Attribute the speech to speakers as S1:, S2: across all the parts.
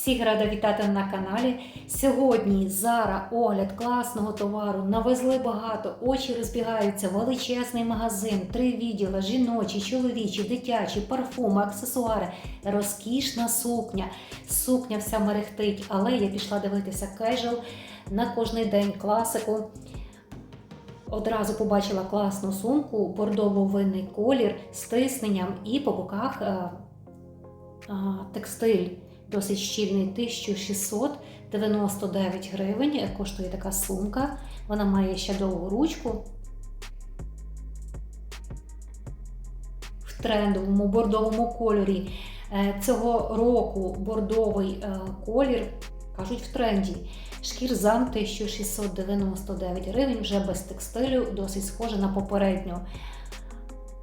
S1: Всіх рада вітати на каналі. Сьогодні Зара огляд класного товару. Навезли багато, очі розбігаються, величезний магазин, три відділи, жіночі, чоловічі, дитячі, парфуми, аксесуари, розкішна сукня. Сукня вся мерехтить, але я пішла дивитися кежел на кожний день класику. Одразу побачила класну сумку, бордово-винний колір з тисненням і по боках е, а, текстиль досить щільний 1699 гривень. е, Коштує така сумка. Вона має ще довгу ручку. В трендовому бордовому кольорі. Е, Цього року бордовий е, колір кажуть в тренді. Шкірзам 1699 гривень, вже без текстилю, досить схоже на попередню.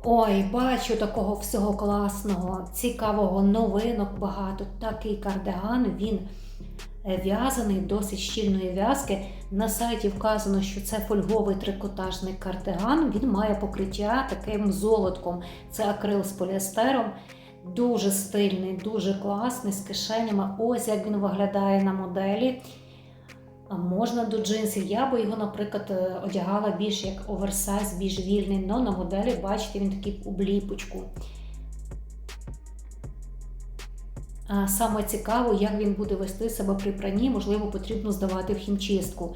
S1: Ой, бачу такого всього класного, цікавого новинок багато. Такий кардиган, він е, в'язаний, досить щільної в'язки. На сайті вказано, що це фольговий трикотажний кардиган. Він має покриття таким золотком. Це акрил з поліестером. Дуже стильний, дуже класний, з кишенями. Ось як він виглядає на моделі. Можна до джинсів. Я би його, наприклад, е, одягала більш як оверсайз, більш вільний. але на моделі, бачите, він такий у бліпочку. А Саме цікаво, як він буде вести себе при пранні, можливо, потрібно здавати в хімчистку.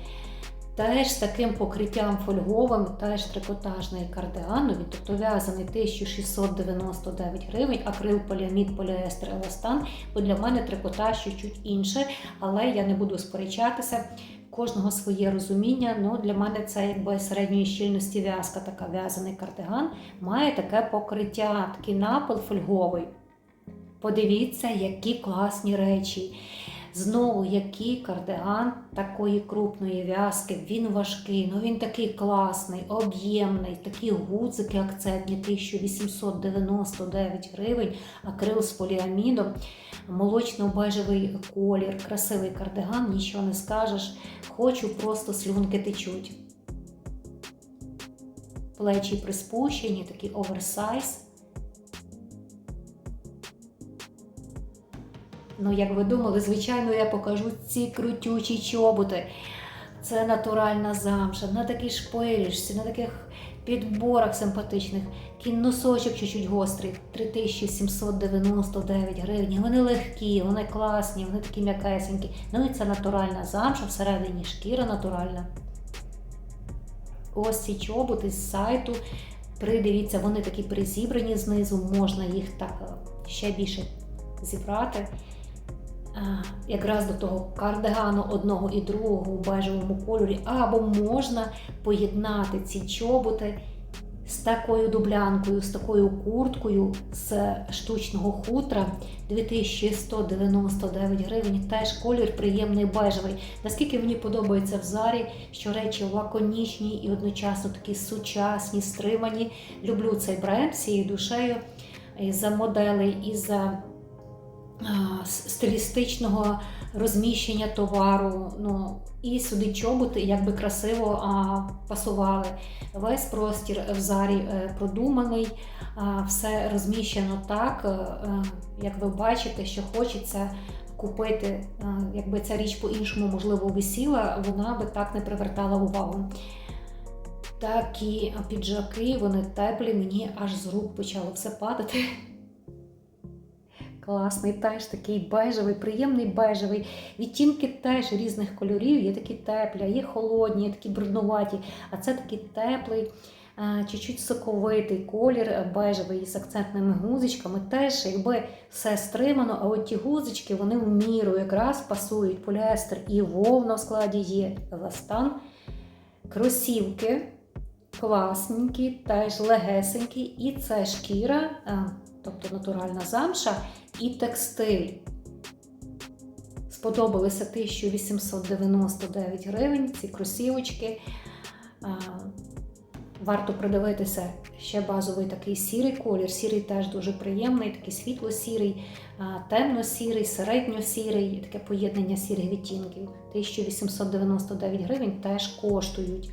S1: Теж з таким покриттям фольговим, теж трикотажний кардиган, тобто в'язаний 1699 гривень, акрил, поліамід, поліестер, еластан. Бо для мене трикотаж чуть інше, але я не буду сперечатися. Кожного своє розуміння. Ну для мене це якби середньої щільності в'язка, така в'язаний кардиган, має таке покриття, такий напил фольговий. Подивіться, які класні речі. Знову який кардиган такої крупної в'язки, він важкий, ну він такий класний, об'ємний, такі гудзики акцентні 1899 гривень, акрил з поліамідом, молочно-бежевий колір, красивий кардиган, нічого не скажеш. Хочу просто слюнки течуть. Плечі приспущені, такий оверсайз. Ну, як ви думали, звичайно, я покажу ці крутючі чоботи. Це натуральна замша, на такій шпилішці, на таких підборах симпатичних. Такий носочок чуть-чуть гострий, 3799 гривень. Вони легкі, вони класні, вони такі м'якесенькі. Ну і це натуральна замша, всередині шкіра натуральна. Ось ці чоботи з сайту. Придивіться, вони такі призібрані знизу, можна їх так е, ще більше зібрати. А, якраз до того кардигану одного і другого у бежевому кольорі, або можна поєднати ці чоботи з такою дублянкою, з такою курткою з штучного хутра 2199 гривень. Теж колір приємний бежевий. Наскільки мені подобається в зарі, що речі лаконічні і одночасно такі сучасні, стримані. Люблю цей бренд всією душею і за моделей, і за стилістичного розміщення товару. Ну, і сюди чоботи як би красиво а, пасували. Весь простір в зарі е, продуманий, а, все розміщено так, е, е, як ви бачите, що хочеться купити. Е, Якби ця річ по-іншому, можливо, висіла, вона би так не привертала увагу. Такі піджаки, вони теплі, мені аж з рук почало все падати. Класний, теж такий бежевий, приємний бежевий. Відтінки теж різних кольорів. Є такі теплі, є холодні, є такі бруднуваті, а це такий теплий, е, чуть-чуть соковитий колір е, бежевий з акцентними гузичками. Теж якби все стримано, а от ті гузички вони в міру якраз пасують. Поліестер і вовна в складі є еластан. Кросівки класненькі, теж легесенькі, і це шкіра, е, тобто натуральна замша і текстиль. Сподобалися 1899 гривень ці кросівочки. Варто придивитися ще базовий такий сірий колір. Сірий теж дуже приємний, такий світло-сірий, темно-сірий, середньо-сірий, таке поєднання сірих відтінків. 1899 гривень теж коштують.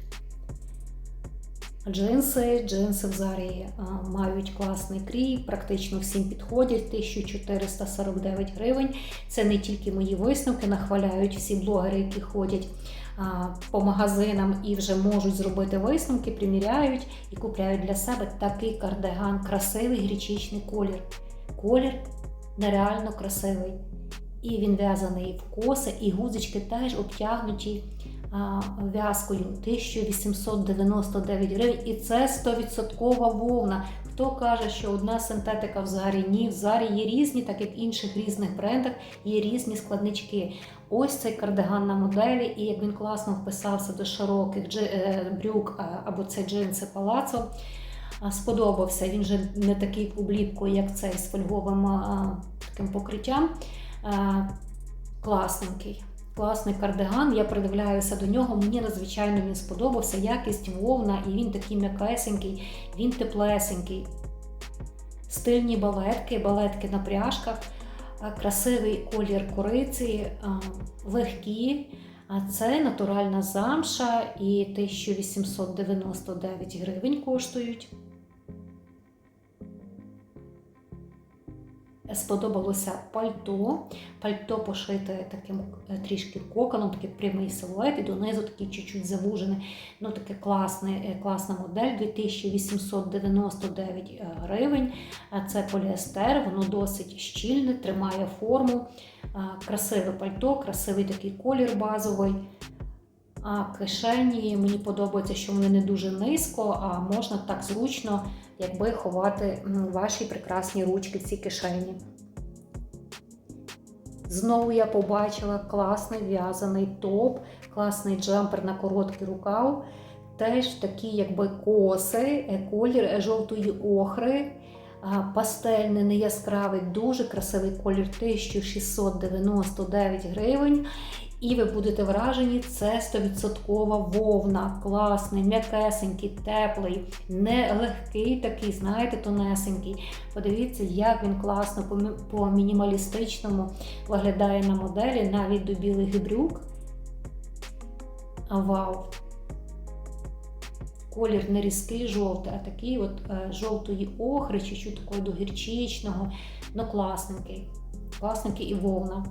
S1: Джинси, джинси в зарі а, мають класний крій, практично всім підходять. 1449 гривень. Це не тільки мої висновки, нахваляють всі блогери, які ходять по магазинам і вже можуть зробити висновки, приміряють і купляють для себе такий кардиган, красивий гречичний колір. Колір нереально красивий. І він в'язаний в коси, і гудзички теж обтягнуті в'язкою 1899 гривень. І це 100% вовна. Хто каже, що одна синтетика в зарі? Ні, в зарі є різні, так як в інших різних брендах є різні складнички. Ось цей кардиган на моделі, і як він класно вписався до широких е, брюк або це джинси палацо. Сподобався. Він же не такий обліпкою, як цей з фольговим таким покриттям. Класненький. Класний кардиган, я придивляюся до нього. Мені надзвичайно він сподобався. Якість вовна, і він такий м'якесенький, він теплесенький. Стильні балетки, балетки на пряжках, красивий колір кориці, легкі. А це натуральна замша і 1899 гривень коштують. Сподобалося пальто. Пальто пошите таким е, трішки коконом, такий прямий силует, і донизу такий чуть-чуть завужений. Ну, таке класне, е, класна модель 2899 е, гривень. Це поліестер, воно досить щільне, тримає форму. Красиве пальто, красивий такий колір базовий. А кишені мені подобається, що вони не дуже низько, а можна так зручно, якби ховати ваші прекрасні ручки в цій кишені. Знову я побачила класний в'язаний топ, класний джемпер на короткий рукав. Теж такі, якби коси, е, колір жовтої охри, пастельний, не яскравий, дуже красивий колір 1699 гривень. І ви будете вражені, це 100% вовна, класний, м'якесенький, теплий, не легкий такий, знаєте, тонесенький. Подивіться, як він класно по-мінімалістичному виглядає на моделі, навіть до білих брюк. Вау! Колір не різкий жовтий, а такий от е, жовтої охри, чуть-чуть такого до гірчичного, ну класненький. Класненький і вовна.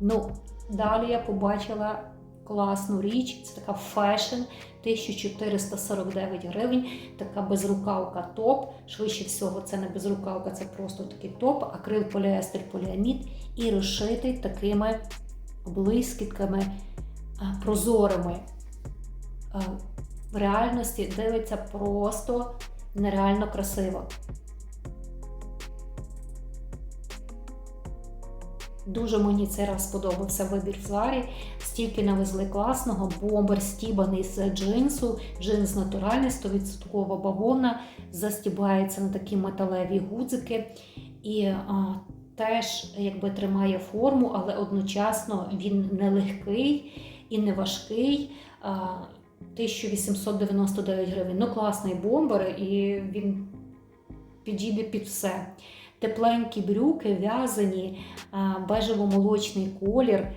S1: Ну, далі я побачила класну річ. Це така фешн 1449 гривень. Така безрукавка топ. Швидше всього, це не безрукавка, це просто такий топ, акрил поліестер поліамід і розшитий такими блискітками прозорими. В реальності дивиться просто нереально красиво. Дуже мені цей раз сподобався вибір в Зарі. Стільки навезли класного, бомбер стібаний з джинсу, джинс натуральний, 100% бавовна, застібається на такі металеві гудзики і а, теж якби тримає форму, але одночасно він не легкий і не важкий. А, 1899 гривень. Ну, класний бомбер, і він підійде під все. Тепленькі брюки, в'язані, бежево-молочний колір,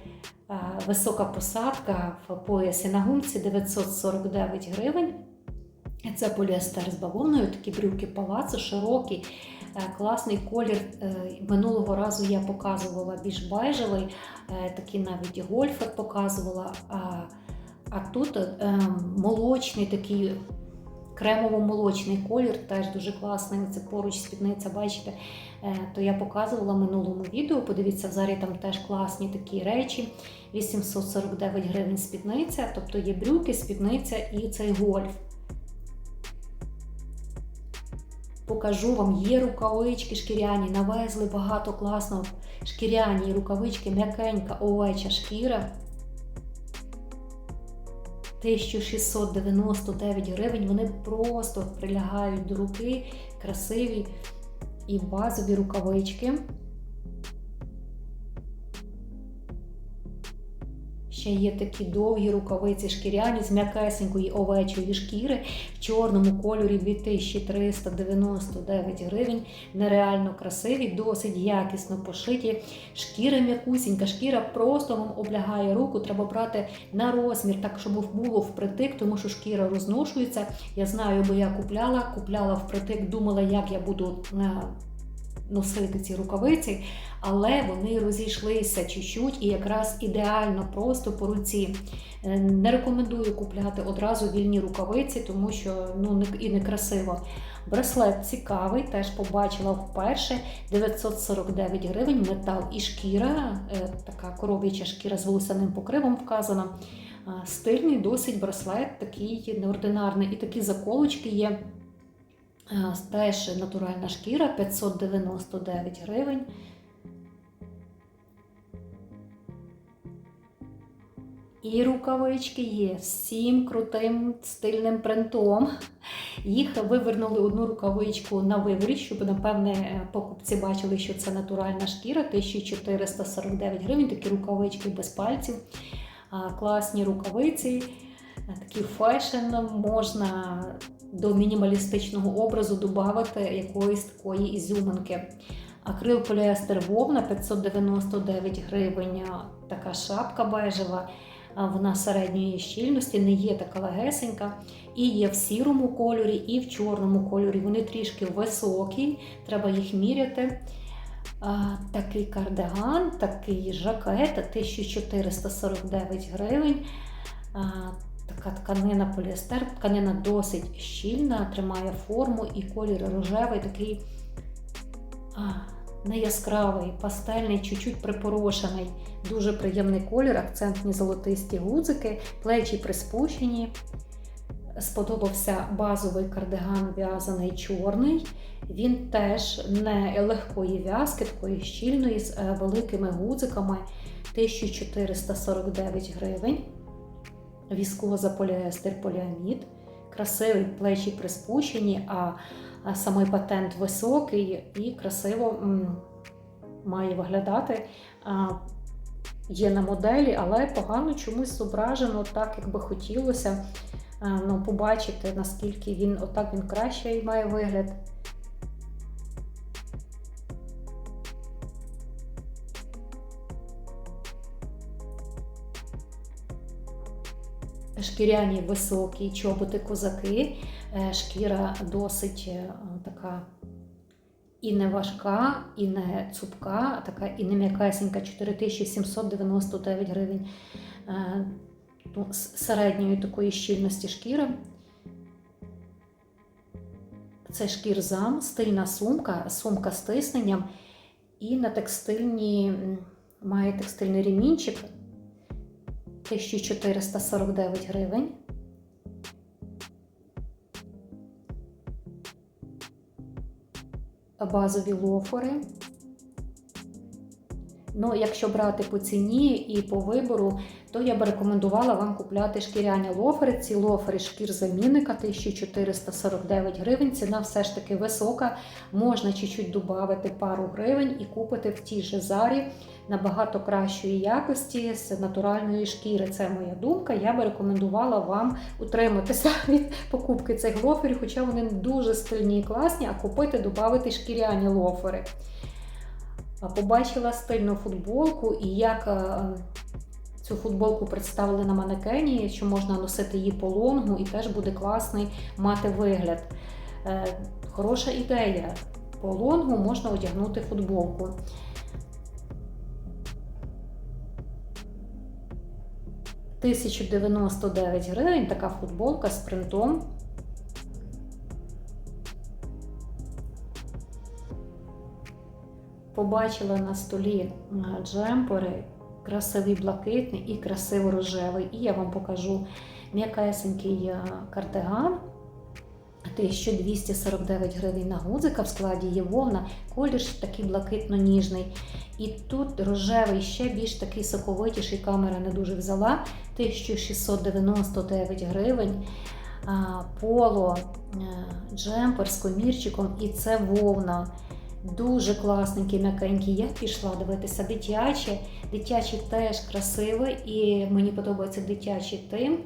S1: висока посадка в поясі на гумці 949 гривень. Це поліестер з бавовною, такі брюки палацу, широкі, е, класний колір. Е, Минулого разу я показувала більш бежевий, е, такий навіть гольфер показувала. А, тут молочний такий кремово-молочний колір, теж дуже класний. Це поруч спідниця, бачите, Е, то я показувала в минулому відео. Подивіться, в зарі там теж класні такі речі. 849 гривень спідниця, тобто є брюки, спідниця і цей гольф. Покажу вам, є рукавички шкіряні, навезли багато класного шкіряні рукавички, м'якенька овеча шкіра. 1699 гривень. Вони просто прилягають до руки, красиві і базові рукавички. Ще є такі довгі рукавиці шкіряні з м'якесенької овечої шкіри в чорному кольорі 2399 гривень. Нереально красиві, досить якісно пошиті. Шкіра м'якусінька, шкіра просто вам облягає руку. Треба брати на розмір, так щоб було впритик, тому що шкіра розношується. Я знаю, бо я купляла, купляла впритик, думала, як я буду. Е, Носити ці рукавиці, але вони розійшлися чуть-чуть і якраз ідеально просто по руці. Е, Не рекомендую купляти одразу вільні рукавиці, тому що ну і некрасиво. Браслет цікавий, теж побачила вперше 949 гривень, метал і шкіра, е, така коров'яча шкіра з волосяним покривом вказана. Стильний досить браслет, такий неординарний, і такі заколочки є. А, Теж натуральна шкіра 599 гривень. І рукавички є всім крутим стильним принтом. Їх вивернули одну рукавичку на виворі, щоб, напевне, покупці бачили, що це натуральна шкіра, 1449 гривень, такі рукавички без пальців. Класні рукавиці, а, такий фешн, можна до мінімалістичного образу додати якоїсь такої ізюминки. Акрил поліестер вовна 599 гривень, така шапка бежева. Вона середньої щільності, не є така легесенька. І є в сірому кольорі, і в чорному кольорі. Вони трішки високі, треба їх міряти. Такий кардиган, такий жакет 1449 гривень. Така тканина поліестер, тканина досить щільна, тримає форму і колір рожевий, такий а, не яскравий, пастельний, чуть-чуть припорошений. Дуже приємний колір, акцентні золотисті гудзики, плечі приспущені. Сподобався базовий кардиган в'язаний чорний. Він теж не легкої в'язки, такої щільної, з е, великими гудзиками 1449 гривень. Віскоза поліестер поліамід. Красивий плечі приспущені, а а самий патент високий і красиво м, має виглядати. А, Є на моделі, але погано чомусь зображено так, як би хотілося а, ну, побачити, наскільки він отак він краще має вигляд. Шкіряні високі чоботи козаки, Е, шкіра досить е, така і не важка, і не цупка, така і не м'якасенька 4799 гривень Е, ну, середньої такої щільності шкіри. Це шкірзам, стильна сумка, сумка з тисненням. І на текстильні має текстильний ремінчик 1449 гривень. Базові лофери. Ну, якщо брати по ціні і по вибору, то я би рекомендувала вам купляти шкіряні лофери. Ці лофери шкір замінника 1449 гривень. Ціна все ж таки висока. Можна чуть-чуть додати пару гривень і купити в тій же зарі набагато кращої якості з натуральної шкіри. Це моя думка. Я би рекомендувала вам утриматися від покупки цих лоферів, хоча вони дуже стильні і класні, а купити, додати шкіряні лофери. Побачила стильну футболку і як е, цю футболку представили на манекені, що можна носити її по лонгу і теж буде класний мати вигляд. Е, Хороша ідея. По лонгу можна одягнути футболку. «1099 гривень така футболка з принтом. Побачила на столі е, джемпери, красивий блакитний і красиво рожевий. І я вам покажу м'якесенький е, кардиган. 1249 гривень на гудзика в складі є вовна, колір такий блакитно-ніжний. І тут рожевий ще більш такий соковитіший, камера не дуже взяла. 1699 гривень. А, Поло е, джемпер з комірчиком, і це вовна. Дуже класненький, м'якенький. Я пішла дивитися дитяче. Дитячі теж красиве, і мені подобається дитячий тим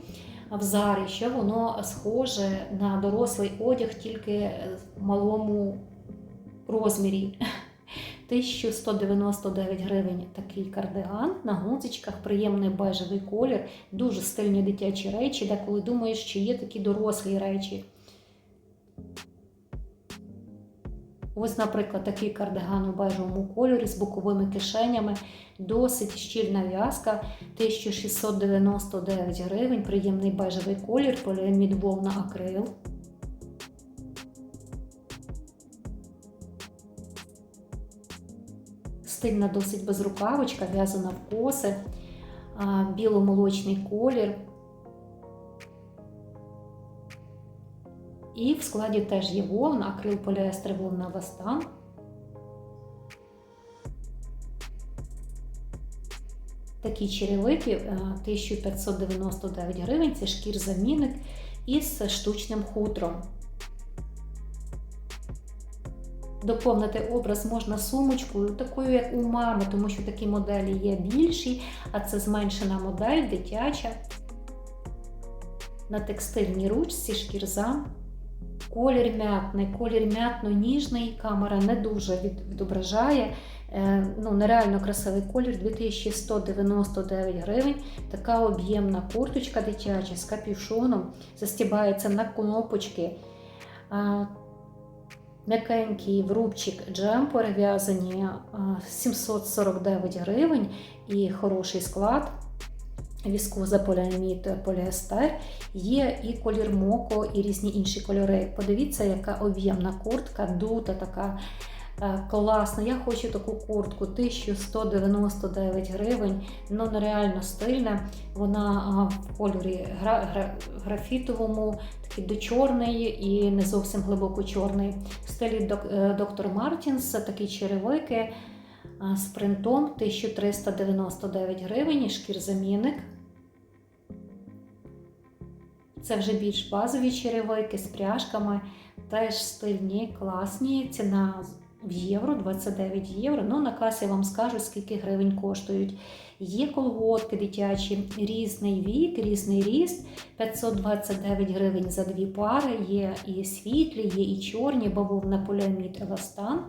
S1: в зарі, що воно схоже на дорослий одяг тільки в малому розмірі. 1199 гривень такий кардиган на гудзичках, приємний бежевий колір, дуже стильні дитячі речі, деколи думаєш, що є такі дорослі речі. Ось, наприклад, такий кардиган у бежевому кольорі з боковими кишенями, досить щільна в'язка, 1699 гривень, приємний бежевий колір, поліамід вовна акрил. Стильна досить безрукавочка, в'язана в коси, біло-молочний колір. І в складі теж є вовна, акрил поліестер вовна ластан. Такі черевики е, 1599 гривень, це шкір-замінник із штучним хутром. Доповнити образ можна сумочкою, такою, як у мами, тому що такі моделі є більші, а це зменшена модель, дитяча. На текстильній ручці шкірза. Колір м'ятний, колір м'ятно-ніжний, камера не дуже відображає. Е, ну, нереально красивий колір 2199 гривень. Така об'ємна курточка дитяча з капюшоном, застібається на кнопочки. М'якенький врубчик джемпер в'язані 749 гривень і хороший склад. Віскоза поліамід, поліестер, є і колір моко, і різні інші кольори. Подивіться, яка об'ємна куртка, дута така е, класна. Я хочу таку куртку 1199 гривень, ну нереально стильна. Вона а, в кольорі гра, гра, графітовому, такий до чорний і не зовсім глибоко чорний. В стилі е, доктор Мартінс, такі черевики. З принтом 1399 гривень і шкірзамінник. Це вже більш базові черевики з пряжками, теж стильні, класні. Ціна в євро 29 євро. Ну, на касі вам скажу, скільки гривень коштують. Є колготки дитячі, різний вік, різний ріст. 529 гривень за дві пари. Є і світлі, є і чорні, бавовна поліамід еластан.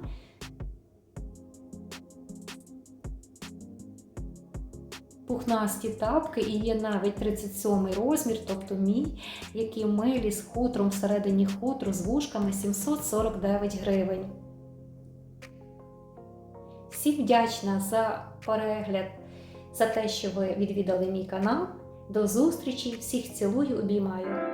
S1: Пухнасті тапки і є навіть 37 розмір, тобто мій, який милі з хутром всередині хутру з вушками 749 гривень. Всім вдячна за перегляд, за те, що ви відвідали мій канал. До зустрічі! Всіх цілую, обіймаю!